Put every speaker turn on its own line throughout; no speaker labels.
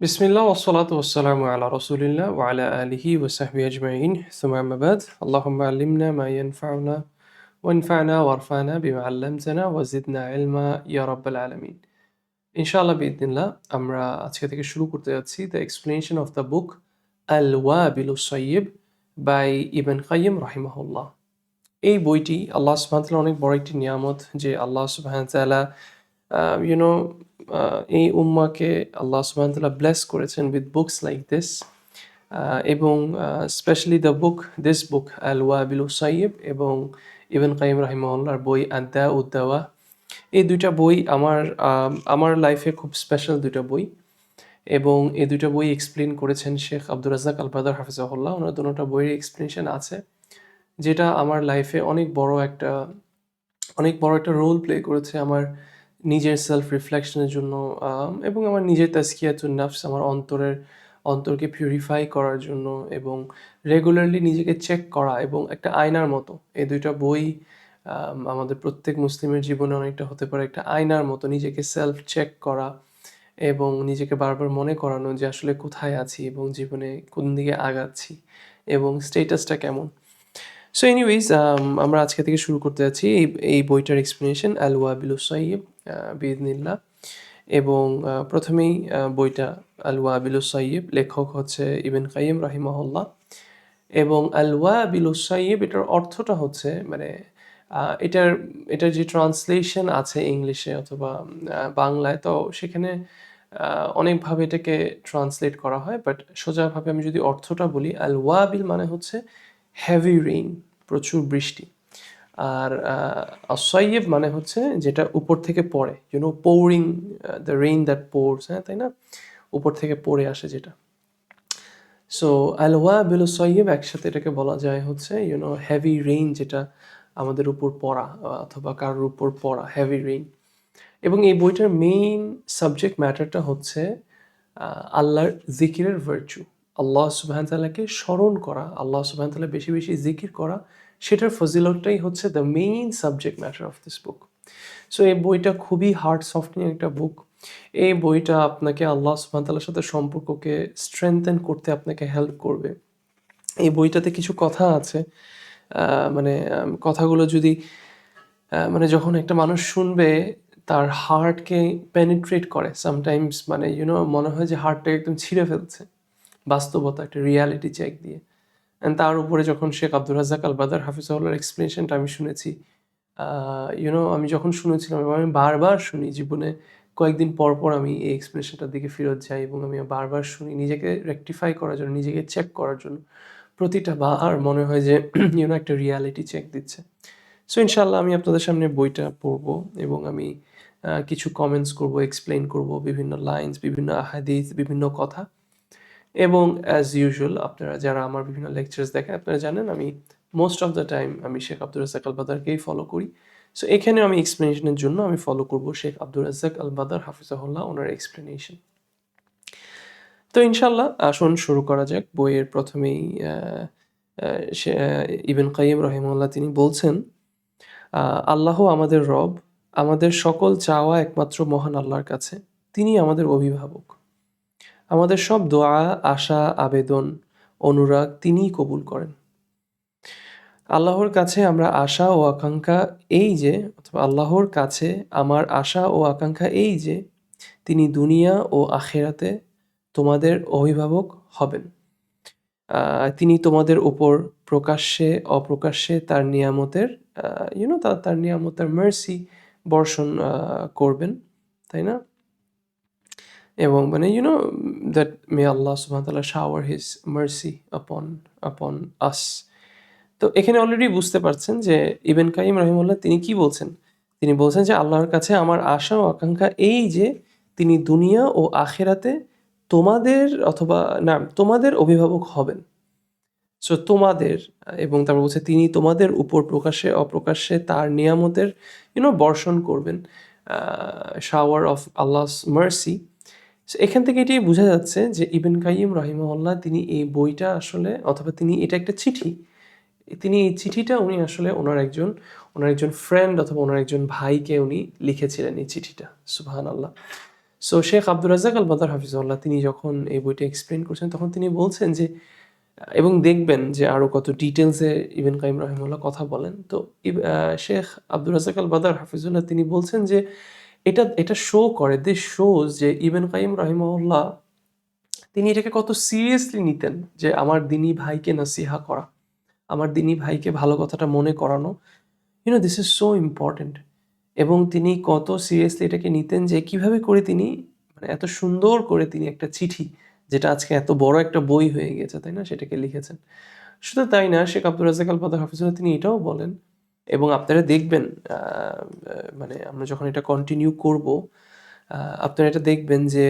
বিসমিল্লাহ ওসলাত ওসালামু আলা রসুলিল্লাহ ওয়ালা আলিহি ওসাহবি আজমাইন সুমামাবাদ আল্লাহুম্মা আল্লিমনা মা ইয়ানফাউনা ওয়ানফা'না ওয়ারফা'না বিমা আল্লামতানা ওয়াজিদনা ইলমা ইয়া রাব্বাল আলামিন ইনশাআল্লাহ বিদিনিল্লাহ আমরা আজকে থেকে শুরু করতে যাচ্ছি the explanation of the book al Wabil Sayyib by Ibn Qayyim রাহিমাহুল্লাহ এই বইটি আল্লাহ সুবহানাহু ওয়া তাআলা অনেক বড় একটি নিয়ামত যে আল্লাহ সুবহানাহু ওয়া তাআলা ইউনো এই উম্মাকে আল্লাহ সুবহানাহু ব্লেস করেছেন উইথ বুকস লাইক দিস এবং specially the book this book Al Wabil Sayyib এবং ইবন কাইয়িম রাহিমাহুল্লাহর বই আদ্দা উদ্দাওয়া এই দুইটা বই আমার আমার লাইফে খুব স্পেশাল দুইটা বই এবং এই দুইটা বই এক্সপ্লেন করেছেন শেখ আব্দুর রাজ্জাক আলবাদার হাফিজাহুল্লাহ। ওনার দুটোটা বইয়ের এক্সপ্লেনেশন আছে, যেটা আমার লাইফে অনেক বড় একটা, অনেক বড় একটা রোল প্লে করেছে আমার নিজের সেলফ রিফ্লেকশনের জন্য এবং আমার নিজের তাস্কিয়াতুন নাফস, আমার অন্তরের, অন্তরকে পিউরিফাই করার জন্য এবং রেগুলারলি নিজেকে চেক করা এবং একটা আয়নার মতো। এই দুইটা বই আমাদের প্রত্যেক মুসলিমের জীবনে অনেকটা হতে পারে একটা আয়নার মতো, নিজেকে সেলফ চেক করা এবং নিজেকে বারবার মনে করানো যে আসলে কোথায় আছি এবং জীবনে কোন দিকে আগাচ্ছি এবং স্টেটাসটা কেমন। সো এনিওয়েজ আমরা আজকে থেকে শুরু করতে যাচ্ছি এই এই বইটার এক্সপ্লেনেশন আল ওয়াবিল সাইয়িব বিদনিল্লাহ এবং প্রথমেই বইটা আল ওয়াবিল সাইয়িব লেখক হচ্ছে ইবেন কাইম রাহিমাহুল্লাহ। এবং আল ওয়াবিল সাইয়িব এটার অর্থটা হচ্ছে মানে এটার এটার যে ট্রান্সলেশন আছে ইংলিশে অথবা বাংলায়, তো সেখানে অনেকভাবে এটাকে ট্রান্সলেট করা হয়। বাট সোজাভাবে আমি যদি অর্থটা বলি আল ওয়াবিল মানে হচ্ছে হেভি রেইন প্রচুর বৃষ্টি। আর অসয়েব মানে হচ্ছে যেটা উপর থেকে পড়ে you know pouring the rain that pours হ্যাঁ তাই না? উপর থেকে পড়ে আসে যেটা। সো আলওয়া বেলো সয়েব একসাথে এটাকে বলা যায় হচ্ছে ইউনো হেভি রেইন যেটা আমাদের উপর পড়া অথবা কারোর উপর পড়া হেভি রেইন এবং এই বইটার মেইন সাবজেক্ট ম্যাটারটা হচ্ছে আল্লাহর জিকিরের ভার্চু আল্লাহ সুবহান তাআলাকে স্মরণ করা, আল্লাহ সুবহান তাআলা বেশি বেশি জিকির করা, সেটার ফজিলতটাই হচ্ছে the main subject matter of this book so এই বইটা খুবই হার্ট সফটনিং একটা বুক এই বইটা আপনাকে আল্লাহ সুবহান তাআলার সাথে সম্পর্ককে স্ট্রেংথেন করতে আপনাকে হেল্প করবে। এই বইটাতে কিছু কথা আছে মানে কথাগুলো যদি মানে যখন একটা মানুষ শুনবে, তার হার্টকে পেনিট্রেট করে সামটাইমস মানে ইউনো মনে হয় যে হার্টটাকে একদম ছিঁড়ে ফেলছে। বাস্তবতা, একটা রিয়ালিটি চেক দিয়ে। অ্যান্ড তার উপরে যখন শেখ আব্দুর রাজ্জাক আল বাদার হাফিজাউল্লাহর এক্সপ্লেনেশনটা আমি শুনেছি ইউনো আমি যখন শুনেছিলাম এবং আমি বারবার শুনি জীবনে, কয়েকদিন পর পর আমি এই এক্সপ্লেনেশনটার দিকে ফেরত যাই এবং আমি বারবার শুনি নিজেকে রেকটিফাই করার জন্য, নিজেকে চেক করার জন্য। প্রতিটা বার মনে হয় যে ইউনো একটা রিয়ালিটি চেক দিচ্ছে। সো ইনশাল্লাহ আমি আপনাদের সামনে বইটা পড়ব এবং আমি কিছু কমেন্টস করব এক্সপ্লেন করব, বিভিন্ন লাইন্স বিভিন্ন হাদিস বিভিন্ন কথা। এবং অ্যাজ ইউজুয়াল আপনারা যারা আমার বিভিন্ন লেকচার্স দেখেন, আপনারা জানেন আমি মোস্ট অফ দ্য টাইম আমি শেখ আব্দুর রাজ্জাক আল বাদারকেই ফলো করি। সো এখানেও আমি এক্সপ্লেনেশনের জন্য আমি ফলো করব Sheikh Abdur Razzaq al Badr হাফিজাহুল্লাহ, ওনার এক্সপ্লেনেশন তো ইনশাল্লাহ আসুন শুরু করা যাক। বইয়ের প্রথমেই ইবেন কাইম রহিমুল্লাহ তিনি বলছেন আল্লাহ আমাদের রব, আমাদের সকল চাওয়া একমাত্র মহান আল্লাহর কাছে। তিনি আমাদের অভিভাবক। আমাদের সব দোয়া, আশা, আবেদন, অনুরাগ তিনিই কবুল করেন। আল্লাহর কাছে আমরা আশা ও আকাঙ্ক্ষা এই যে, অথবা আল্লাহর কাছে আমার আশা ও আকাঙ্ক্ষা এই যে, তিনি দুনিয়া ও আখেরাতে তোমাদের অভিভাবক হবেন। তিনি তোমাদের উপর প্রকাশ্যে, অপ্রকাশ্যে তার নিয়ামতের ইউনো তার তার নিয়ামতের মার্সি বর্ষণ করবেন, তাই না? এবং মানে ইউনো দ্যাট মে আল্লাহ সুবহান তাআলা শাওয়ার হিজ মার্সি আপন আপন আস তো এখানে অলরেডি বুঝতে পারছেন যে ইবেন কাইম রহিমুল্লাহ তিনি কি বলছেন? তিনি বলছেন যে আল্লাহর কাছে আমার আশা ও আকাঙ্ক্ষা এই যে তিনি দুনিয়া ও আখেরাতে তোমাদের অথবা, না, তোমাদের অভিভাবক হবেন। সো তোমাদের, এবং তারপর বলছে তিনি তোমাদের উপর প্রকাশ্যে অপ্রকাশ্যে তার নিয়ামতের ইউনো বর্ষণ করবেন শাওয়ার অফ আল্লাহস মার্সি এখান থেকে এটাই বোঝা যাচ্ছে যে ইবেন কাইম রহিমাল্লাহ তিনি এই বইটা আসলে, অথবা তিনি এটা একটা চিঠি। তিনি এই চিঠিটা উনি আসলে ওনার একজন ওনার একজন ফ্রেন্ড অথবা ওনার একজন ভাইকে উনি লিখেছিলেন এই চিঠিটা। সুবহান আল্লাহ so Sheikh Abdur Razzaq Al Badr Hafizullah তিনি যখন এই বইটা এক্সপ্লেন করছেন, তখন তিনি বলছেন যে, এবং দেখবেন যে আরও কত ডিটেলসে ইবেন কাইম রহিমুল্লাহ কথা বলেন। তো শেখ আব্দুর রাজাক আল বাদার হাফিজুল্লাহ তিনি বলছেন যে এটা এটা শো করে দে শোজ যে ইবেন কাইম রহিমউল্লাহ তিনি এটাকে কত সিরিয়াসলি নিতেন যে আমার দিনী ভাইকে নাসিহা করা, আমার দিনী ভাইকে ভালো কথাটা মনে করানো। You know this is so important এবং তিনি কত সিরিয়াসলি এটাকে নিতেন যে কীভাবে করে তিনি মানে এত সুন্দর করে তিনি একটা চিঠি, যেটা আজকে এত বড় একটা বই হয়ে গেছে, তাই না? সেটাকে লিখেছেন। শুধু তাই না, শেখ আব্দুল রাজাক আল হাফিজুল্লাহ তিনি এটাও বলেন এবং আপনারা দেখবেন মানে আমরা যখন এটা কন্টিনিউ করব আপনারা এটা দেখবেন যে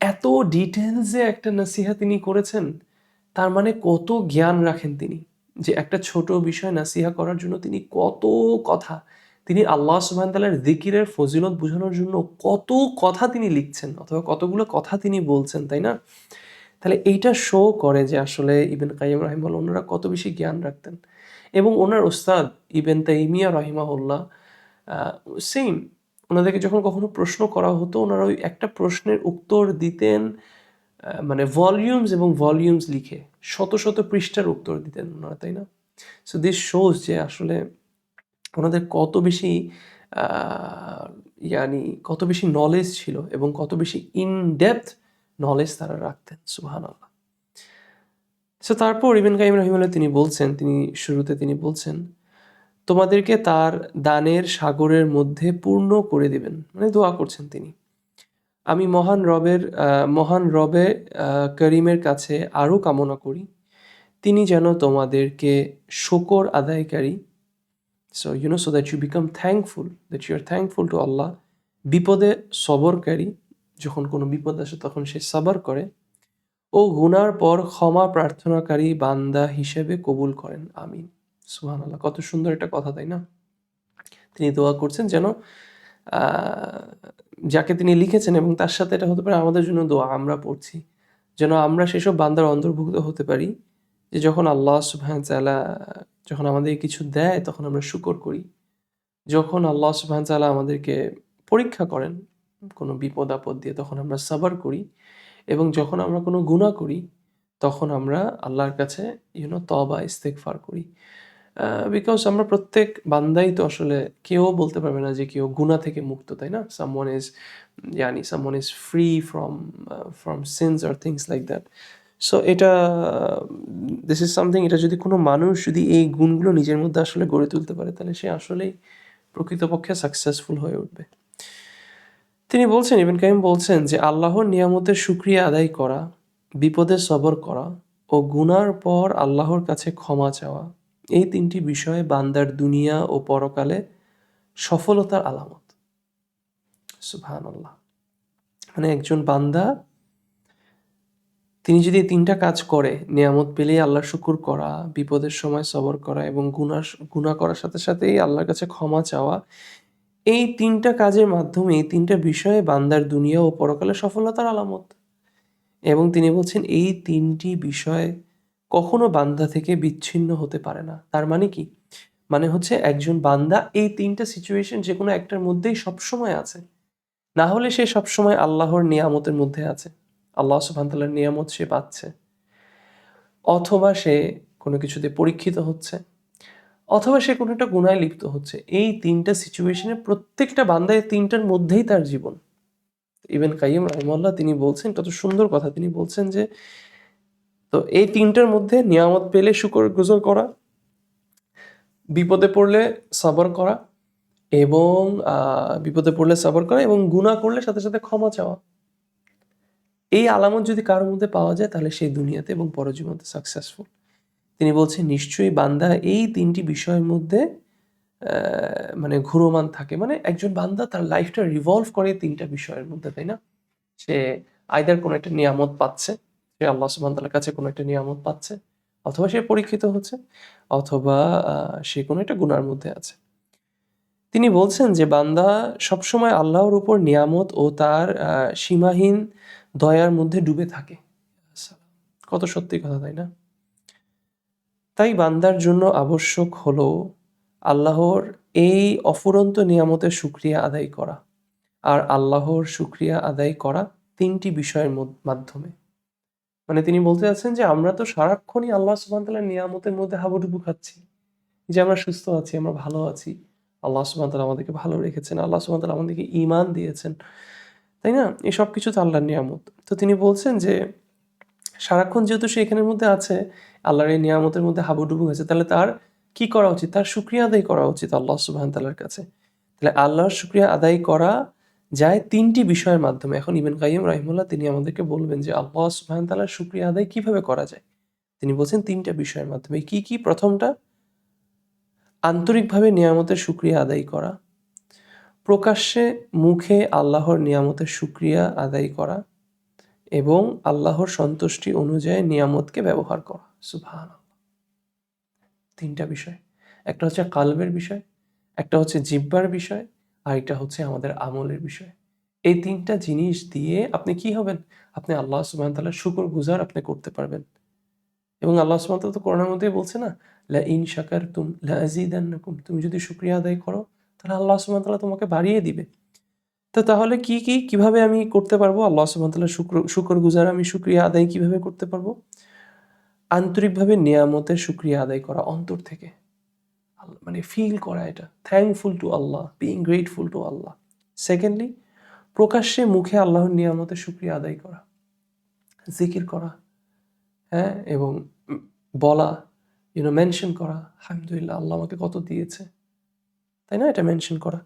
এত ডিটেলসে একটা নাসিহা তিনি করেছেন, তার মানে কত জ্ঞান রাখেন তিনি। যে একটা ছোট বিষয় নাসিহা করার জন্য তিনি কত কথা, তিনি আল্লাহ সুবহান তাআলার জিকিরের ফজিলত বোঝানোর জন্য কত কথা তিনি লিখছেন, অথবা কতগুলো কথা তিনি বলছেন, তাই না? তাহলে এইটা শো করে যে আসলে ইবেন কাইম রাহিমাল্লাহ ওনারা কত বেশি জ্ঞান রাখতেন। এবং ওনার ওস্তাদ ইবেন তাইমিয়া রাহিমাহুল্লাহ সেম ওনাদেরকে যখন কখনো প্রশ্ন করা হতো, ওনারা ওই একটা প্রশ্নের উত্তর দিতেন মানে ভলিউমস এবং ভলিউমস লিখে, শত শত পৃষ্ঠার উত্তর দিতেন ওনারা, তাই না? সো দিস শোজ যে আসলে ওনাদের কত বেশি ইয়ানি কত বেশি নলেজ ছিল এবং কত বেশি ইন ডেপথ নলেজ তারা রাখতেন সুহান আল্লাহ সো তারপর ইবেন কাইম রহিমুল্লাহ তিনি বলছেন, তিনি শুরুতে তিনি বলছেন, তোমাদেরকে তার দানের সাগরের মধ্যে পূর্ণ করে দিবেন। মানে দোয়া করছেন তিনি। আমি মহান রবের মহান রবে করিমের কাছে আরও কামনা করি। তিনি যেন তোমাদেরকে শকর আদায়কারী so you know so that you become thankful that you are thankful to Allah বিপদে সবরকারী, যখন কোনো বিপদ আসে তখন সে সবর করে। ও গুনার পর ক্ষমা প্রার্থনাকারী বান্দা হিসেবে কবুল করেন। আমিন। সুহান আল্লাহ কত সুন্দর একটা কথা, তাই না? তিনি দোয়া করছেন যেন যাকে তিনি লিখেছেন এবং তার সাথে এটা হতে পারে আমাদের জন্য দোয়া আমরা পড়ছি, যেন আমরা সেসব বান্দার অন্তর্ভুক্ত হতে পারি, যে যখন আল্লাহ সুবহান তাআলা যখন আমাদের কিছু দেয়, তখন আমরা শুকর করি। যখন আল্লাহ সুবহান তাআলা আমাদেরকে পরীক্ষা করেন কোনো বিপদ আপদ দিয়ে, তখন আমরা সাবার করি। এবং যখন আমরা কোনো গুনাহ করি, তখন আমরা আল্লাহর কাছে ইউনো তবা ইস্তেগফার করি। বিকজ আমরা প্রত্যেক বান্দাই তো আসলে কেউ বলতে পারবে না যে কেউ গুনাহ থেকে মুক্ত, তাই না? সামওয়ান ইজ জানি someone is free from from sins or things like that so এটা দিস ইজ সামথিং এটা যদি কোনো মানুষ যদি এই গুণগুলো নিজের মধ্যে আসলে গড়ে তুলতে পারে, তাহলে সে আসলেই প্রকৃতপক্ষে সাকসেসফুল হয়ে উঠবে। তিনি বলছেন, ইবেন কাইম বলছেন যে আল্লাহর নিয়ামতের সুক্রিয়া আদায় করা বিপদে সবর করা ও গুনার পর আল্লাহর কাছে ক্ষমা চাওয়া, এই তিনটি বিষয়ে বান্দার দুনিয়া ও পরকালে সফলতার আলামত। সুবহান আল্লাহ মানে একজন বান্দা, তিনি যদি তিনটা কাজ করে, নিয়ামত পেলেই আল্লাহ শুকুর করা, বিপদের সময় সবর করা এবং গুনা গুনাহ করার সাথে সাথেই আল্লাহর কাছে ক্ষমা চাওয়া এই তিনটা কাজের মাধ্যমে এই তিনটা বিষয়ে বান্দার দুনিয়া ও পরকালে সফলতার আলামত। এবং তিনি বলছেন, এই তিনটি বিষয় কখনো বান্দা থেকে বিচ্ছিন্ন হতে পারে না। তার মানে কি? মানে হচ্ছে একজন বান্দা এই তিনটা সিচুয়েশন যে কোনো একটার মধ্যেই সবসময় আছে। না হলে সে সবসময় আল্লাহর নিয়ামতের মধ্যে আছে। আল্লাহ সুবহানাহু নিয়ামত সে পাচ্ছে। অথবা সে কোনো কিছুতে পরীক্ষিত হচ্ছে। অথবা সে কোনো একটা গুণায় লিপ্ত হচ্ছে। এই তিনটা সিচুয়েশনে প্রত্যেকটা বান্দা এই তিনটার মধ্যেই তার জীবন। ইবেন কাইম রহিমাল্লাহ তিনি বলছেন কত সুন্দর কথা, তিনি বলছেন যে, তো এই তিনটার মধ্যে নিয়ামত পেলে শুকর গুজর করা, বিপদে পড়লে সাবর করা এবং বিপদে পড়লে সাবর করা এবং গুনাহ করলে সাথে সাথে ক্ষমা চাওয়া। এই আলামত যদি কারোর মধ্যে পাওয়া যায় তাহলে সেই দুনিয়াতে এবং পরজীবনতে সাকসেসফুল তিনি বলছেন, নিশ্চয়ই বান্দা এই তিনটি বিষয়ের মধ্যে মানে ঘুরোমান থাকে। মানে একজন বান্দা তার লাইফটা রিভলভ করে তিনটা বিষয়ের মধ্যে, তাই না? সে আইদার কোনো একটা নিয়ামত পাচ্ছে, সে আল্লাহ সুবহান কাছে কোনো একটা নিয়ামত পাচ্ছে, অথবা সে পরীক্ষিত হচ্ছে, অথবা সে কোনো একটা গুণার মধ্যে আছে। তিনি বলছেন যে বান্দা সবসময় আল্লাহর উপর নিয়ামত ও তার সীমাহীন দয়ার মধ্যে ডুবে থাকে। কত সত্যি কথা, তাই না? তাই বান্দার জন্য আবশ্যক হলো আল্লাহর এই অফুরন্ত নিয়ামতের সুক্রিয়া আদায় করা আর আল্লাহর শুক্রিয়া আদায় করা তিনটি বিষয়ের মাধ্যমে। মানে তিনি বলতে চাচ্ছেন যে আমরা তো সারাক্ষণই আল্লাহ সুবহানাহু নিয়ামতের মধ্যে হাবুডুবু খাচ্ছি। যে আমরা সুস্থ আছি, আমরা ভালো আছি। আল্লাহ সুবহানাহু আমাদেরকে ভালো রেখেছেন, আল্লাহ সুবহানাহু আমাদেরকে ঈমান দিয়েছেন। তাই না? এই সব কিছু তো আল্লাহর নিয়ামত। তো তিনি বলছেন যে সারাক্ষণ যেহেতু সে এখানের মধ্যে আছে, আল্লাহর এই নিয়ামতের মধ্যে হাবুডুবু হয়েছে, তাহলে তার কি করা উচিত? তার শুক্রিয়া আদায় করা উচিত আল্লাহ সুবহান তাল্লার কাছে। তাহলে আল্লাহর শুক্রিয়া আদায় করা যায় তিনটি বিষয়ের মাধ্যমে। এখন ইবেন কাইম রাহিমুল্লাহ তিনি আমাদেরকে বলবেন যে আল্লাহ সুবহান তাল্লার শুক্রিয়া আদায় কীভাবে করা যায়? তিনি বলছেন তিনটা বিষয়ের মাধ্যমে। কি কি? প্রথমটা, আন্তরিকভাবে নিয়ামতের শুক্রিয়া আদায় করা। প্রকাশ্যে মুখে আল্লাহর নিয়ামতের শুক্রিয়া আদায় করা। এবং আল্লাহর সন্তুষ্টি অনুযায়ী নিয়ামতকে ব্যবহার করা। সুবহান তিনটা বিষয়। একটা হচ্ছে কালবের বিষয়, একটা হচ্ছে জিব্বার বিষয়, আর একটা হচ্ছে আমাদের আমলের বিষয়। এই তিনটা জিনিস দিয়ে আপনি কি হবেন? আপনি আল্লাহ সুবহান তাআলার শুকর গুজার আপনি করতে পারবেন। এবং আল্লাহ তাআলা তো করোনার মধ্যে বলছে না লা ইন শাকারতুম লা আযীদান্নাকুম তুমি যদি শুকরিয়া আদায় করো, তাহলে আল্লাহ সুবহান তাআলা তোমাকে বাড়িয়ে দিবে। তো তাহলে কি কি, কীভাবে আমি করতে পারব? আল্লাহ সুবহান তাআলার শুকর শুকর গুজার আমি শুকরিয়া আদায় কীভাবে করতে পারব? আন্তরিকভাবে নিয়ামতের শুক্রিয়া আদায় করা অন্তর থেকে। মানে ফিল করা এটা। Thankful to Allah being grateful to Allah secondly প্রকাশ্যে মুখে আল্লাহর নিয়ামতের শুক্রিয়া আদায় করা। জিকির করা হ্যাঁ এবং বলা ইউনো মেনশন করা। আলহামদুলিল্লাহ, আল্লাহ আমাকে কত দিয়েছে। তাই না? এটা মেনশন করা।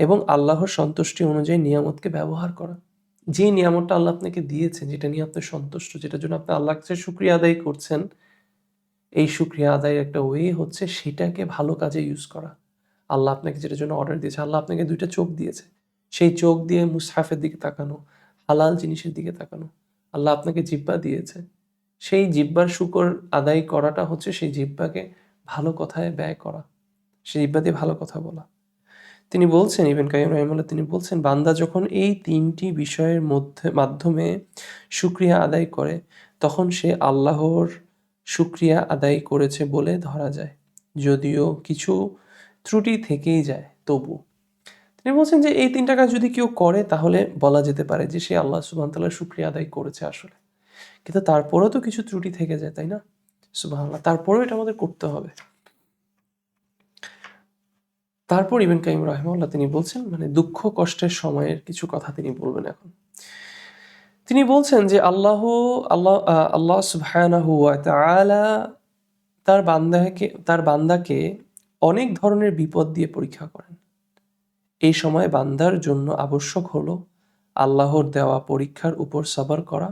এবং আল্লাহর সন্তুষ্টি অনুযায়ী নিয়ামতকে ব্যবহার করা। যে নিয়ামতটা আল্লাহ আপনাকে দিয়েছেন, যেটা নিয়ে আপনি সন্তুষ্ট, যেটার জন্য আপনি আল্লাহর কাছে শুক্রিয়া আদায় করছেন, এই শুক্রিয়া আদায়ের একটা ওয়ে হচ্ছে সেটাকে ভালো কাজে ইউজ করা। আল্লাহ আপনাকে যেটার জন্য অর্ডার দিয়েছে, আল্লাহ আপনাকে দুইটা চোখ দিয়েছে। সেই চোখ দিয়ে মুসাফের দিকে তাকানো, হালাল জিনিসের দিকে তাকানো। আল্লাহ আপনাকে জিব্বা দিয়েছে। সেই জিব্বার শুকর আদায় করাটা হচ্ছে সেই জিব্বাকে ভালো কথায় ব্যয় করা। সেই জিব্বা দিয়ে ভালো কথা বলা। তিনি বলছেন, ইবেন কাইম রহিমুল্লাহ তিনি বলছেন, বান্দা যখন এই তিনটি বিষয়ের মধ্যে, মাধ্যমে শুক্রিয়া আদায় করে, তখন সে আল্লাহর শুক্রিয়া আদায় করেছে বলে ধরা যায়। যদিও কিছু ত্রুটি থেকেই যায়, তবু। তিনি বলছেন যে, এই তিনটা কাজ যদি কেউ করে, তাহলে বলা যেতে পারে যে, সে আল্লাহ সুবহান তাআলার শুক্রিয়া আদায় করেছে আসলে। কিন্তু তারপরেও তো কিছু ত্রুটি থেকে যায়, তাই না? সুবহানাল্লাহ। তারপরেও এটা আমাদের করতে হবে। তারপর ইবেন কাইম রাহিমাল্লাহ তিনি বলছেন মানে দুঃখ, কষ্টের সময়ের কিছু কথা তিনি বলবেন এখন। তিনি বলছেন যে আল্লাহ আল্লাহ আল্লাহ সুবহানাহু ওয়া তাআলা তার বান্দাকে তার বান্দাকে অনেক ধরনের বিপদ দিয়ে পরীক্ষা করেন। এই সময় বান্দার জন্য আবশ্যক হলো আল্লাহর দেওয়া পরীক্ষার উপর সবার করা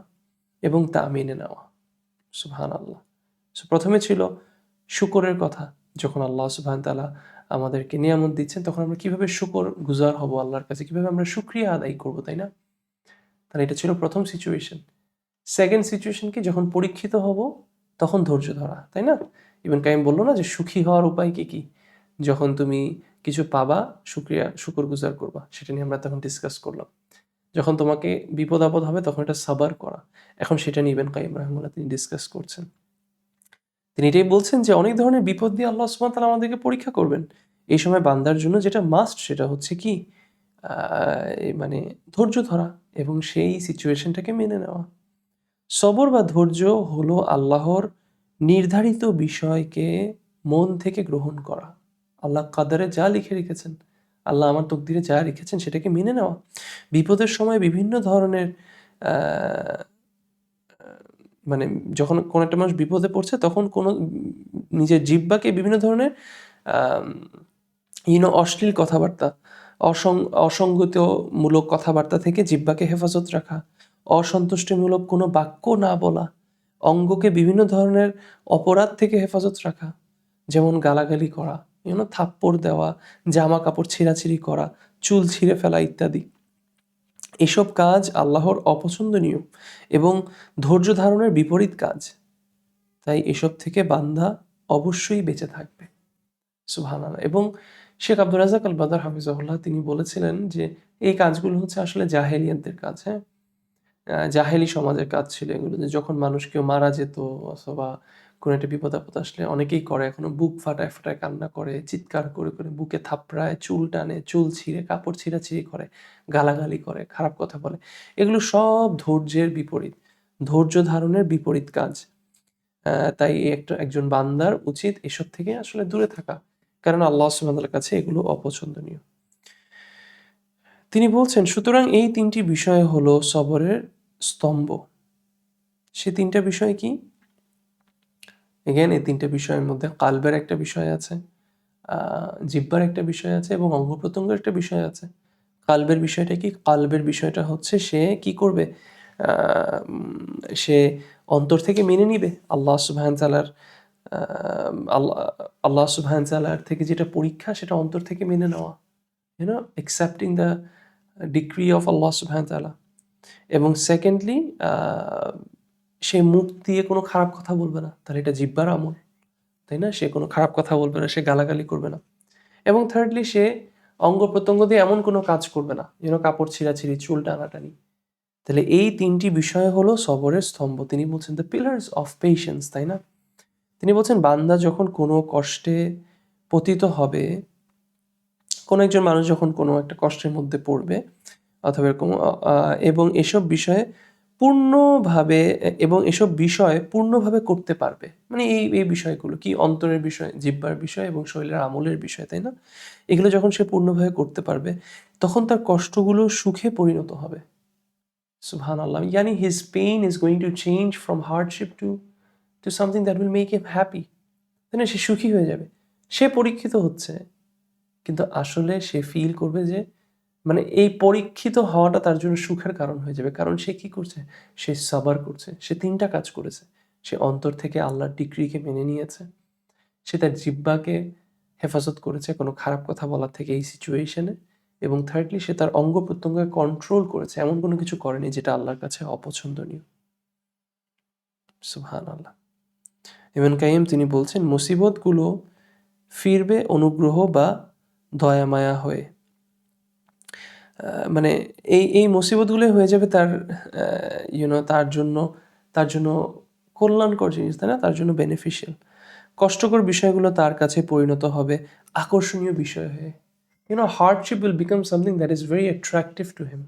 এবং তা মেনে নেওয়া। সুবহান আল্লাহ প্রথমে ছিল শুকরের কথা, যখন আল্লাহ সুবহান তাআলা আমাদেরকে নিয়ামত দিচ্ছেন, তখন আমরা কীভাবে শুকর গুজার হব আল্লাহর কাছে? কীভাবে আমরা শুক্রিয়া আদায় করব, তাই না? তাহলে এটা ছিল প্রথম সিচুয়েশন সেকেন্ড সিচুয়েশন কি? যখন পরীক্ষিত হব, তখন ধৈর্য ধরা, তাই না? ইভেন কাইম বলল না যে সুখী হওয়ার উপায় কি কি? যখন তুমি কিছু পাবা, শুক্রিয়া শুকর গুজার করবা, সেটা নিয়ে আমরা তখন ডিসকাস করলাম। যখন তোমাকে বিপদ আপদ হবে, তখন এটা সাবার করা। এখন সেটা নিয়ে ইবেন কাইম রহমুল্লাহ, তিনি ডিসকাস করছেন। তিনি এটাই বলছেন যে অনেক ধরনের বিপদ দিয়ে আল্লাহ সুবহান তাআলা আমাদেরকে পরীক্ষা করবেন। এই সময় বান্দার জন্য যেটা মাস্ট সেটা হচ্ছে কি? মানে ধৈর্য ধরা এবং সেই সিচুয়েশনটাকে মেনে নেওয়া। সবর বা ধৈর্য হলো আল্লাহর নির্ধারিত বিষয়কে মন থেকে গ্রহণ করা। আল্লাহ কাদারে যা লিখে রেখেছেন, আল্লাহ আমার তকদিরে যা রেখেছেন সেটাকে মেনে নেওয়া। বিপদের সময় বিভিন্ন ধরনের মানে যখন কোনো একটা মানুষ বিপদে পড়ছে, তখন কোনো নিজের জিব্বাকে বিভিন্ন ধরনের ইনো অশ্লীল কথাবার্তা, অসং, অসঙ্গতিমূলক কথাবার্তা থেকে জিব্বাকে হেফাজত রাখা, অসন্তুষ্টিমূলক কোনো বাক্য না বলা, অঙ্গকে বিভিন্ন ধরনের অপরাধ থেকে হেফাজত রাখা, যেমন গালাগালি করা ইউনো থাপ্পড় দেওয়া, জামা কাপড় ছিঁড়াছিঁড়ি করা, চুল ছিঁড়ে ফেলা ইত্যাদি। এসব কাজ আল্লাহর অপছন্দনীয় এবং ধৈর্য ধারণের বিপরীত কাজ। তাই এসব থেকে বান্দা অবশ্যই বেঁচে থাকবে। সুবহানাল্লাহ। এবং শেখ আব্দুল রাজাক আল বাদার হাফিজাহুল্লাহ তিনি বলেছিলেন যে, এই কাজগুলো হচ্ছে আসলে জাহেলিয়াতদের কাজ হ্যাঁ? জাহেলি সমাজের কাজ ছিল এগুলো। যখন মানুষ কেউ মারা যেত অথবা কোনো একটা বিপদ আপদ আসলে অনেকেই করে, এখনও বুক ফাটায় ফাটায় কান্না করে, চিৎকার করে করে বুকে থাপড়ায়, চুল টানে, চুল ছিঁড়ে, কাপড় ছিঁড়াছিঁড়ি করে, গালাগালি করে, খারাপ কথা বলে। এগুলো সব ধৈর্যের বিপরীত, ধৈর্য ধারণের বিপরীত কাজ। তাই একটা, একজন বান্দার উচিত এসব থেকে আসলে দূরে থাকা, কারণ আল্লাহ সুবহানাহুর কাছে এগুলো অপছন্দনীয়। তিনি বলছেন, সুতরাং এই তিনটি বিষয় হলো সবরের স্তম্ভ। সে তিনটা বিষয় কি? এগেন এই তিনটে বিষয়ের মধ্যে কালবের একটা বিষয় আছে জিব্বার একটা বিষয় আছে এবং অঙ্গ প্রত্যঙ্গের একটা বিষয় আছে। কালবের বিষয়টা কি? কালবের বিষয়টা হচ্ছে সে কি করবে? সে অন্তর থেকে মেনে নিবে? আল্লাহ সুবহান তালার আল্লাহ আল্লাহ সুবহান থেকে যেটা পরীক্ষা সেটা অন্তর থেকে মেনে নেওয়া। You know accepting the degree of Allah সুবহান তালা এবং সেকেন্ডলি সে মুখ দিয়ে কোনো খারাপ কথা বলবে না। তাহলে এটা জিব্বার আমল, তাই না? সে কোনো খারাপ কথা বলবে না, সে গালাগালি করবে না। এবং থার্ডলি সে অঙ্গ প্রত্যঙ্গ দিয়ে এমন কোনো কাজ করবে না, যেন কাপড় ছিঁড়াছিঁড়ি, চুল টানাটানি। তাহলে এই তিনটি বিষয় হলো সবরের স্তম্ভ। তিনি বলছেন দ্য পিলার্স অফ পেশেন্স তাই না? তিনি বলছেন, বান্দা যখন কোনো কষ্টে পতিত হবে, কোনো একজন মানুষ যখন কোনো একটা কষ্টের মধ্যে পড়বে, অথবা এরকম এবং এসব বিষয়ে পূর্ণভাবে এবং এসব বিষয় পূর্ণভাবে করতে পারবে। মানে এই এই বিষয়গুলো, কি অন্তরের বিষয় জিব্বার বিষয় এবং শরীরের আমলের বিষয়, তাই না? এগুলো যখন সে পূর্ণভাবে করতে পারবে, তখন তার কষ্টগুলো সুখে পরিণত হবে। সুবহান আল্লাহ ইয়ানি his pain is going to change from hardship to to something that will make him happy তাই না সে সুখী হয়ে যাবে। সে পরীক্ষিত হচ্ছে। কিন্তু আসলে সে ফিল করবে যে মানে এই পরীক্ষিত হওয়াটা তার জন্য সুখের কারণ হয়ে যাবে। কারণ সে কি করছে? সে সাবার করছে। সে তিনটা কাজ করেছে। সে অন্তর থেকে আল্লাহর ডিগ্রিকে মেনে নিয়েছে। সে তার জিব্বাকে হেফাজত করেছে কোনো খারাপ কথা বলার থেকে এই সিচুয়েশনে এবং থার্ডলি সে তার অঙ্গ প্রত্যঙ্গকে কন্ট্রোল করেছে। এমন কোনো কিছু করেনি যেটা আল্লাহর কাছে অপছন্দনীয়। সুহান আল্লাহ ইবেন কাইম তিনি বলছেন, মুসিবতগুলো ফিরবে অনুগ্রহ বা দয়া মায়া হয়ে। মানে এই এই মুসিবতগুলো হয়ে যাবে তার ইউনো তার জন্য তার জন্য কল্যাণকর জিনিস, তাই না? তার জন্য বেনিফিশিয়াল কষ্টকর বিষয়গুলো তার কাছে পরিণত হবে, আকর্ষণীয় বিষয় হয়ে। You know hardship will become something that is very attractive to him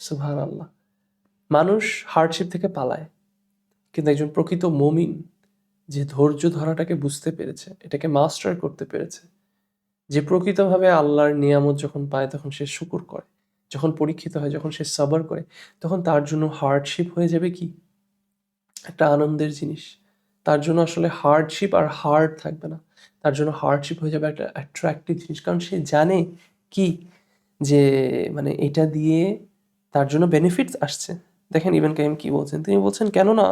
সুভান আল্লাহ মানুষ হার্ডশিপ থেকে পালায়, কিন্তু একজন প্রকৃত মমিন যে ধৈর্য ধরাটাকে বুঝতে পেরেছে, এটাকে মাস্টার করতে পেরেছে যে প্রকৃতভাবে আল্লাহর নিয়ামত যখন পায়, তখন সে শুকুর করে। যখন পরীক্ষিত হয়, যখন সে সাবার করে, তখন তার জন্য হার্ডশিপ হয়ে যাবে কি? একটা আনন্দের জিনিস। তার জন্য আসলে হার্ডশিপ আর হার্ড থাকবে না। তার জন্য হার্ডশিপ হয়ে যাবে একটা অ্যাট্রাক্টিভ জিনিস। কারণ সে জানে কি? যে মানে এটা দিয়ে তার জন্য বেনিফিটস আসছে। দেখেন ইভেন কাইম কি বলছেন? তিনি বলছেন, কেননা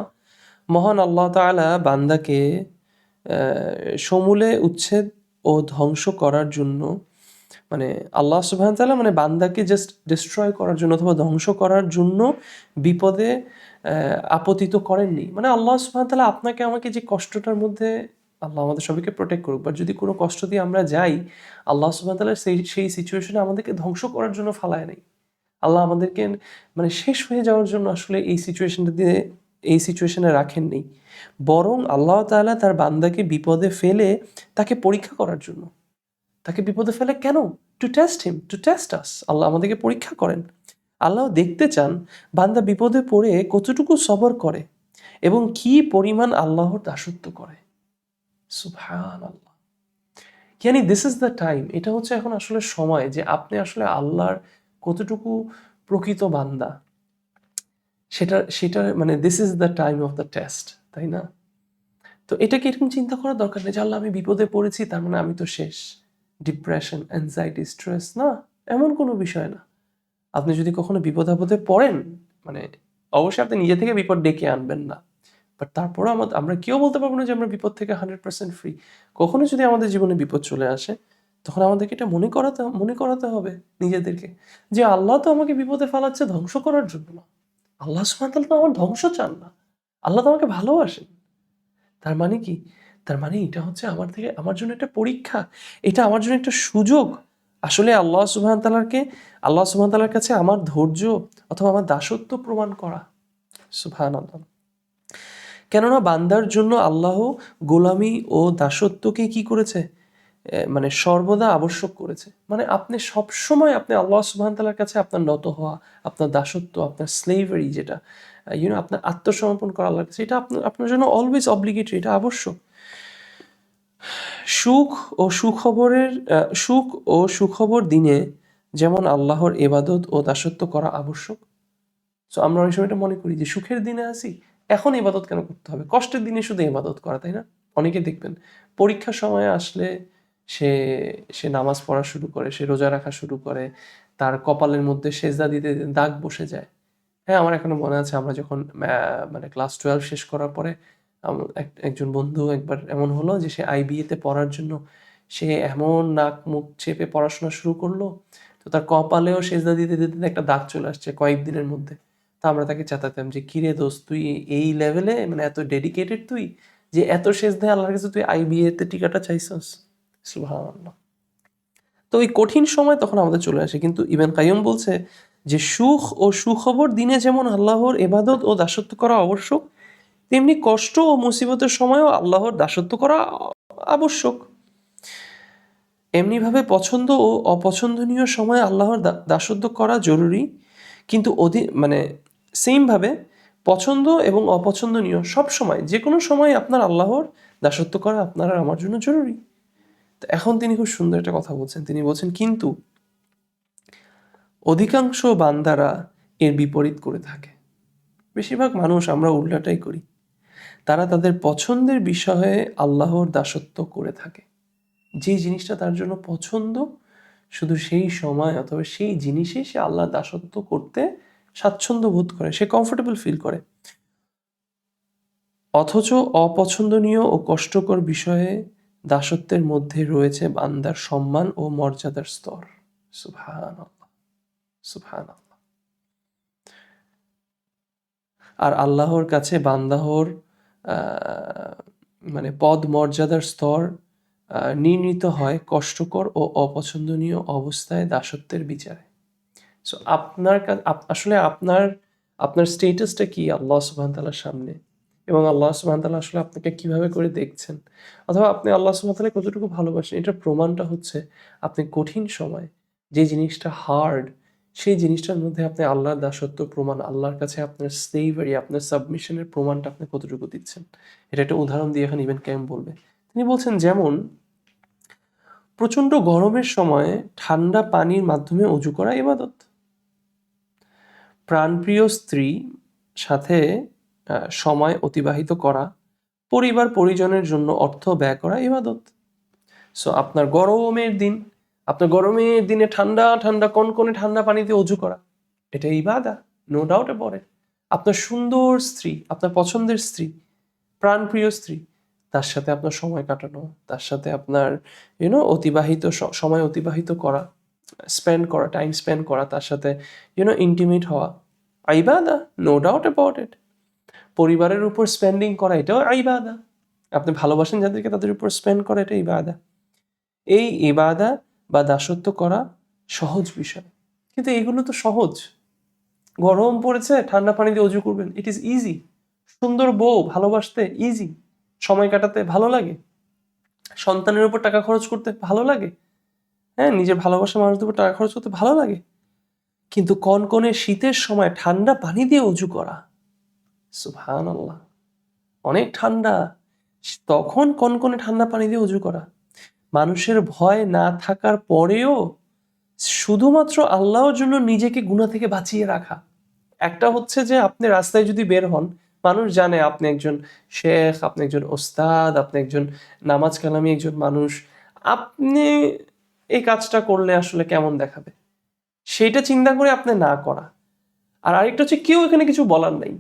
মহান আল্লাহ তাআলা বান্দাকে সমূলে উচ্ছেদ ও ধ্বংস করার জন্য মানে আল্লাহ সুবহান তাআলা মানে বান্দাকে জাস্ট ডিস্ট্রয় করার জন্য অথবা ধ্বংস করার জন্য বিপদে আপতিত করেননি। মানে আল্লাহ সুবহান তাআলা আপনাকে আমাকে যে কষ্টটার মধ্যে আল্লাহ আমাদের সবাইকে প্রোটেক্ট করুক বাট যদি কোনো কষ্ট দিয়ে আমরা যাই, আল্লাহ সুবহান তাআলা সেই সেই সিচুয়েশনে আমাদেরকে ধ্বংস করার জন্য ফালায় নেই। আল্লাহ আমাদেরকে মানে শেষ হয়ে যাওয়ার জন্য আসলে এই সিচুয়েশনটা দিয়ে, এই সিচুয়েশনে রাখেননি। বরং আল্লাহ তাআলা তার বান্দাকে বিপদে ফেলে তাকে পরীক্ষা করার জন্য। তাকে বিপদে ফেলে কেন? To test him to test us আল্লাহ আমাদেরকে পরীক্ষা করেন। আল্লাহ দেখতে চান বান্দা বিপদে পড়ে কতটুকু সবর করে এবং কি পরিমাণ আল্লাহর দাসত্ব করে। সুবহান আল্লাহ দিস ইজ দ্য টাইম এটা হচ্ছে এখন আসলে সময় যে আপনি আসলে আল্লাহর কতটুকু প্রকৃত বান্দা। সেটা সেটা মানে this is the time of the test তাই না? তো এটাকে এরকম চিন্তা করার দরকার নেই যে, আল্লাহ, আমি বিপদে পড়েছি, তার মানে আমি তো শেষ। ডিপ্রেশন অ্যাংজাইটি স্ট্রেস না? এমন কোনো বিষয় না। আপনি যদি কখনো বিপদ আপদে পড়েন মানে অবশ্যই আপনি নিজে থেকে বিপদ ডেকে আনবেন না। বাট তারপরেও আমাদের আমরা কেউ বলতে পারব না যে, আমরা বিপদ থেকে হান্ড্রেড পার্সেন্ট ফ্রি কখনো যদি আমাদের জীবনে বিপদ চলে আসে, তখন আমাদেরকে এটা মনে করাতে মনে করাতে হবে নিজেদেরকে যে, আল্লাহ তো আমাকে বিপদে ফেলাচ্ছে ধ্বংস করার জন্য। না আল্লাহ তাআলা তো আমার ধ্বংস চান না। আল্লাহ তো আমাকে ভালোবাসেন তার মানে কি? তার মানে এটা হচ্ছে আমার থেকে আমার জন্য একটা পরীক্ষা। এটা আমার জন্য একটা সুযোগ। আসলে আল্লাহ সুবহান তালারকে আল্লাহ সুবহান তালার কাছে আমার ধৈর্য অথবা আমার দাসত্ব প্রমাণ করা। সুবহান কেননা বান্দার জন্য আল্লাহ গোলামি ও দাসত্বকে কি করেছে? মানে সর্বদা আবশ্যক করেছে। মানে আপনি সবসময় আপনি আল্লাহ সুবহান তালার কাছে আপনার নত হওয়া, আপনার দাসত্ব, আপনার স্লেভারি যেটা ইউনো আপনার আত্মসমর্পণ করা আল্লাহর কাছে, এটা আপনার আপনার জন্য অলওয়েজ অব্লিগেটরি এটা আবশ্যক। সুখ ও সুখবরের সুখ ও সুখবর দিনে যেমন আল্লাহর এবাদত ও দাসত্ব করা আবশ্যক। সো আমরা অনেক সময় এটা মনে করি যে সুখের দিনে আছি এখন ইবাদত কেন করতে হবে? কষ্টের দিনে শুধু ইবাদত করা, তাই না? অনেকে দেখবেন পরীক্ষার সময় আসলে সে সে নামাজ পড়া শুরু করে, সে রোজা রাখা শুরু করে, তার কপালের মধ্যে সেজদা দিতে দাগ বসে যায়। হ্যাঁ আমার এখনও মনে আছে, আমরা যখন মানে ক্লাস টুয়েলভ শেষ করার পরে একজন বন্ধু একবার এমন হলো যে সে আইবিএতে পড়ার জন্য, সে এমন নাক মুখ চেপে পড়াশোনা শুরু করল, তো তার কপালেও সেজদা দিতে দিতে একটা দাগ চলে আসছে কয়েকদিনের মধ্যে। তা আমরা তাকে চেতাতাম যে কিরে দোস্ত, তুই এই লেভেলে মানে এত ডেডিকেটেড তুই? যে এত শেষ দেয় আল্লাহর কাছে তুই আইবিএ তে টিকাটা চাইছস? সুবহানাল্লাহ। তো ওই কঠিন সময় তখন আমাদের চলে আসে। কিন্তু ইবেন কাইয়ম বলছে যে, সুখ ও সুখবর দিনে যেমন আল্লাহর এবাদত ও দাসত্ব করা আবশ্যক, তেমনি কষ্ট ও মুসিবতের সময়ও আল্লাহর দাসত্ব করা আবশ্যক। এমনিভাবে পছন্দ ও অপছন্দনীয় সময় আল্লাহর দাসত্ব করা জরুরি। কিন্তু অধি মানে সেমভাবে পছন্দ এবং অপছন্দনীয় সব সময় যে কোনো সময় আপনার আল্লাহর দাসত্ব করা আপনার আমার জন্য জরুরি। তো এখন তিনি খুব সুন্দর একটা কথা বলছেন। তিনি বলছেন, কিন্তু অধিকাংশ বান্দারা এর বিপরীত করে থাকে। বেশিরভাগ মানুষ আমরা উল্টাটাই করি। তারা তাদের পছন্দের বিষয়ে আল্লাহর দাসত্ব করে থাকে। যে জিনিসটা তার জন্য পছন্দ, শুধু সেই সময় অথবা সেই জিনিসে সে আল্লাহ দাসত্ব করতে স্বাচ্ছন্দ্য বোধ করে, সে কমফোর্টেবল ফিল করে। অথচ অপছন্দনীয় ও কষ্টকর বিষয়ে দাসত্বের মধ্যে রয়েছে বান্দার সম্মান ও মর্যাদার স্তর। সুবহান আর আল্লাহর কাছে বান্দাহর মানে পদ মর্যাদার স্তর নির্ণীত হয় কষ্টকর ও অপছন্দনীয় অবস্থায় দাসত্বের বিচারে। সো আপনার আসলে আপনার আপনার স্টেটাসটা কি আল্লাহ তাআলার সামনে? এবং আল্লাহ তাআলা আসলে আপনাকে কীভাবে করে দেখছেন? অথবা আপনি আল্লাহ তাআলা কতটুকু ভালোবাসেন? এটার প্রমাণটা হচ্ছে আপনি কঠিন সময় যে জিনিসটা হার্ড সেই জিনিসটার মধ্যে আপনি আল্লাহর দাসত্ব প্রমাণ, আল্লাহর কাছে আপনার স্লেভারি আপনার সাবমিশনের প্রমাণটা আপনি কতটুকু দিচ্ছেন? এটা একটা উদাহরণ দিয়ে এখন ইভেন ক্যাম বলবে? তিনি বলছেন, যেমন প্রচণ্ড গরমের সময় ঠান্ডা পানির মাধ্যমে অজু করা ইবাদত। প্রাণপ্রিয় স্ত্রী সাথে সময় অতিবাহিত করা, পরিবার পরিজনের জন্য অর্থ ব্যয় করা, ইবাদত। সো আপনার গরমের দিন, আপনার গরমের দিনে ঠান্ডা ঠান্ডা, কনকনে ঠান্ডা পানিতে অজু করা, এটা ইবাদা নো ডাউট ইট আপনার সুন্দর স্ত্রী, আপনার পছন্দের স্ত্রী, প্রাণপ্রিয় স্ত্রী, তার সাথে আপনার সময় কাটানো, তার সাথে আপনার ইউনো অতিবাহিত সময় অতিবাহিত করা স্পেন্ড করা টাইম স্পেন্ড করা, তার সাথে ইউনো ইন্টিমেট হওয়া আইবাদা নো ডাউট অ্যাবাউট ইট পরিবারের উপর স্পেন্ডিং করা এটাও আইবাদা আপনি ভালোবাসেন যাদেরকে, তাদের উপর স্পেন্ড করা এটা ইবাদা। এই ইবাদা বা দাসত্ব করা সহজ বিষয়। কিন্তু এগুলো তো সহজ। গরম পড়েছে, ঠান্ডা পানি দিয়ে অজু করবেন। ইট ইজ ইজি সুন্দর বউ, ভালোবাসতে ইজি সময় কাটাতে ভালো লাগে। সন্তানের উপর টাকা খরচ করতে ভালো লাগে। হ্যাঁ নিজের ভালোবাসা মানুষদের উপর টাকা খরচ করতে ভালো লাগে। কিন্তু কনকনে শীতের সময় ঠান্ডা পানি দিয়ে অজু করা। সুবহান আল্লাহ অনেক ঠান্ডা। তখন কনকনে ঠান্ডা পানি দিয়ে উজু করা। মানুষের ভয় না থাকার পরেও শুধুমাত্র আল্লাহর জন্য নিজেকে গুণা থেকে বাঁচিয়ে রাখা। একটা হচ্ছে যে, আপনি রাস্তায় যদি বের হন, মানুষ জানে আপনি একজন শেখ, আপনি একজন ওস্তাদ, আপনি একজন নামাজ কালামি একজন মানুষ। আপনি এই কাজটা করলে আসলে কেমন দেখাবে? সেইটা চিন্তা করে আপনি না করা। আর আরেকটা হচ্ছে, কেউ এখানে কিছু বলার নাই।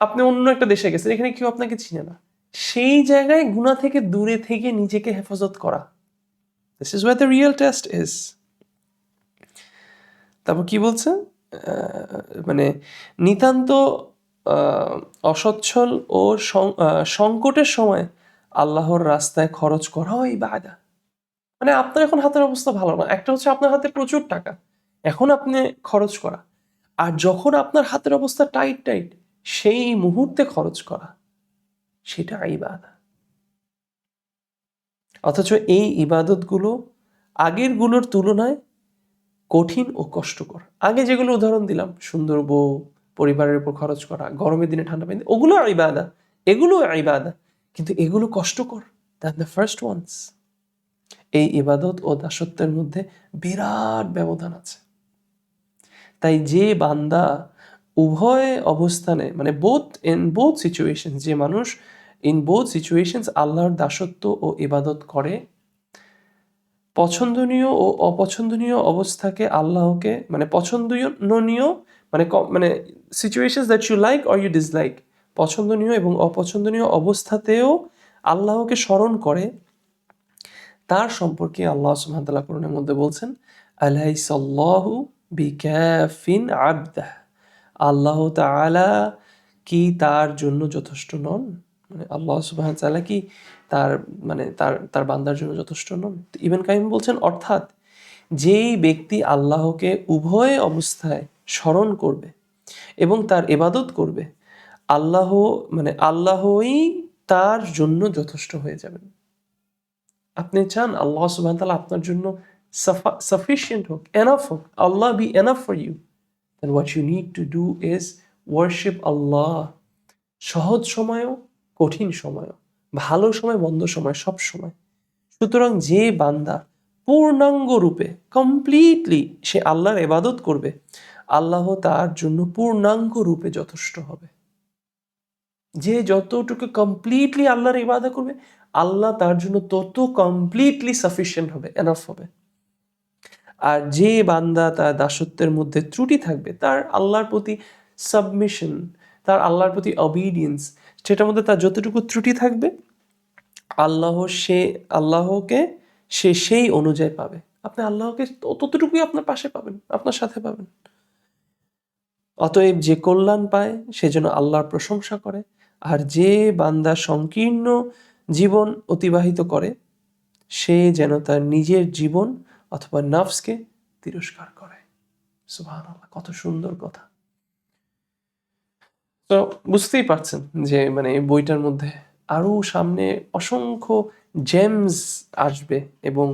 আপনি অন্য একটা দেশে গেছেন, এখানে কেউ আপনাকে চিনে না। সেই জায়গায় গুণা থেকে দূরে থেকে নিজেকে হেফাজত করা। This is war the real test is তারপর কি বলছে? মানে নিতান্ত অসচ্ছল ও সংকটের সময় আল্লাহর রাস্তায় খরচ করাও এই বায়দা মানে আপনার এখন হাতের অবস্থা ভালো না। একটা হচ্ছে আপনার হাতে প্রচুর টাকা। এখন আপনি খরচ করা। আর যখন আপনার হাতের অবস্থা টাইট টাইট সেই মুহূর্তে খরচ করা, সেটা ইবাদা। অথচ এই ইবাদতগুলো আগেরগুলোর তুলনায় কঠিন ও কষ্টকর। আগে যেগুলো উদাহরণ দিলাম, সুন্দর বউ, পরিবারের উপর খরচ করা, গরমের দিনে ঠান্ডা পানি, ওগুলো ইবাদা এগুলো ইবাদা, কিন্তু এগুলো কষ্টকর দ্যান দ্য ফার্স্ট ওয়ান্স এই ইবাদত ও দাসত্বের মধ্যে বিরাট ব্যবধান আছে। তাই যে বান্দা উভয় অবস্থানে মানে বোথ ইন বোথ সিচুয়েশন যে মানুষ ইন বোথ সিচুয়েশনস আল্লাহর দাসত্ব ও ইবাদত করে, পছন্দনীয় ও অপছন্দনীয় অবস্থাকে আল্লাহকে মানে পছন্দনীয় মানে মানে situations that you like or you dislike পছন্দনীয় এবং অপছন্দনীয় অবস্থাতেও আল্লাহকে স্মরণ করে, তার সম্পর্কে আল্লাহ সুবহানাহু কোরআনের মধ্যে বলছেন, আলাইসাল্লাহু বিকাফিন আবদাহ। আল্লাহ তাআলা কি তার জন্য যথেষ্ট নন? মানে আল্লাহ সুবহানাহু তাআলা কি তার মানে তার তার বান্দার জন্য যথেষ্ট নন? ইবেন কাইম বলছেন, অর্থাৎ যেই ব্যক্তি আল্লাহকে উভয় অবস্থায় স্মরণ করবে এবং তার এবাদত করবে, আল্লাহ মানে আল্লাহই তার জন্য যথেষ্ট হয়ে যাবেন। আপনি চান আল্লাহ তাআলা আপনার জন্য সাফিসিয়েন্ট হোক এনাফ হোক, Allah be enough for you then what you need to do is worship Allah সহজ সময়ও, কঠিন সময়ও, ভালো সময়, মন্দ সময়, সব সময়। সুতরাং যে বান্দা পূর্ণাঙ্গ রূপে কমপ্লিটলি সে আল্লাহর ইবাদত করবে, আল্লাহ তার জন্য পূর্ণাঙ্গ রূপে যথেষ্ট হবে। যে যতটুকু কমপ্লিটলি আল্লাহর ইবাদত করবে, আল্লাহ তার জন্য তত কমপ্লিটলি সাফিসিয়েন্ট হবে এনাফ হবে। আর যে বান্দা তার দাসত্বের মধ্যে ত্রুটি থাকবে, তার আল্লাহর প্রতি সাবমিশন তার আল্লাহর প্রতি অবিডিয়েন্স সেটার মধ্যে তার যতটুকু ত্রুটি থাকবে, আল্লাহ সে, আল্লাহকে সে সেই অনুযায়ী পাবে। আপনি আল্লাহকে তত- ততটুকুই আপনার পাশে পাবেন, আপনার সাথে পাবেন। অতএব যে কল্যাণ পায়, সে যেন আল্লাহর প্রশংসা করে। আর যে বান্দা সংকীর্ণ জীবন অতিবাহিত করে, সে যেন তার নিজের জীবন অথবা নফসকে তিরস্কার করে। সুবহানাল্লাহ, কত সুন্দর কথা। তো বুঝতেই পারছেন যে মানে এই বইটার মধ্যে আরও সামনে অসংখ্য জেমস আসবে এবং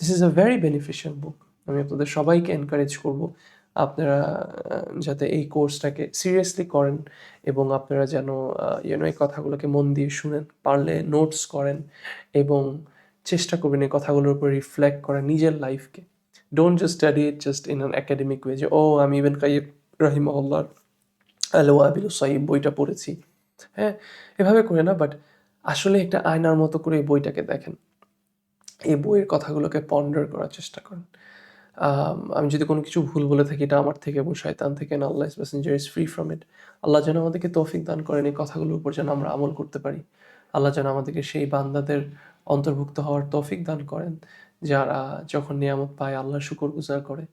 this is a very beneficial book আমি আপনাদের সবাইকে এনকারেজ করব, আপনারা যাতে এই কোর্সটাকে সিরিয়াসলি করেন এবং আপনারা যেন ইউনো এই কথাগুলোকে মন দিয়ে শুনেন, পারলে নোটস করেন এবং চেষ্টা করবেন এই কথাগুলোর উপর রিফ্লেক্ট করা নিজের লাইফকে don't just study it just in an academic way যে, ও, আমি ইবেন কাইব রাহিমাহুল্লাহর আলো আবিল সাইব বইটা পড়েছি। হ্যাঁ এভাবে করে না বাট আসলে একটা আয়নার মতো করে এই বইটাকে দেখেন। এই বইয়ের কথাগুলোকে পন্ডার করার চেষ্টা করেন। আমি যদি কোনো কিছু ভুল বলে থাকি, এটা আমার থেকে এবং শয়তান থেকে না Allah passenger is free from it Allah যেন আমাদেরকে তৌফিক দান করেন এই কথাগুলোর উপর যেন আমরা আমল করতে পারি। আল্লাহ যেন আমাদেরকে সেই বান্দাদের অন্তর্ভুক্ত হওয়ার তৌফিক দান করেন যারা যখন নিয়ামত পায় আল্লাহর শুকর গুজার করে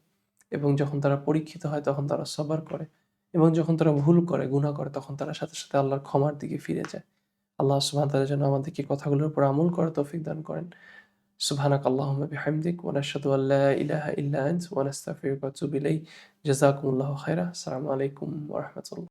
এবং যখন তারা পরীক্ষিত হয় তখন তারা সবার করে এবং যখন তারা ভুল করে গুনাহ করে তখন তারা সাথে সাথে আল্লাহর ক্ষমার দিকে ফিরে যায় আল্লাহ সুবহান তাআলা যেন আমাদেরকে কথাগুলোর উপর আমল করার তৌফিক দান করেন سبحانك اللهم بحمدك ونشهد أن لا إله إلا أنت ونستغفرك ونتوب إليك جزاكم الله خيرا السلام عليكم ورحمة الله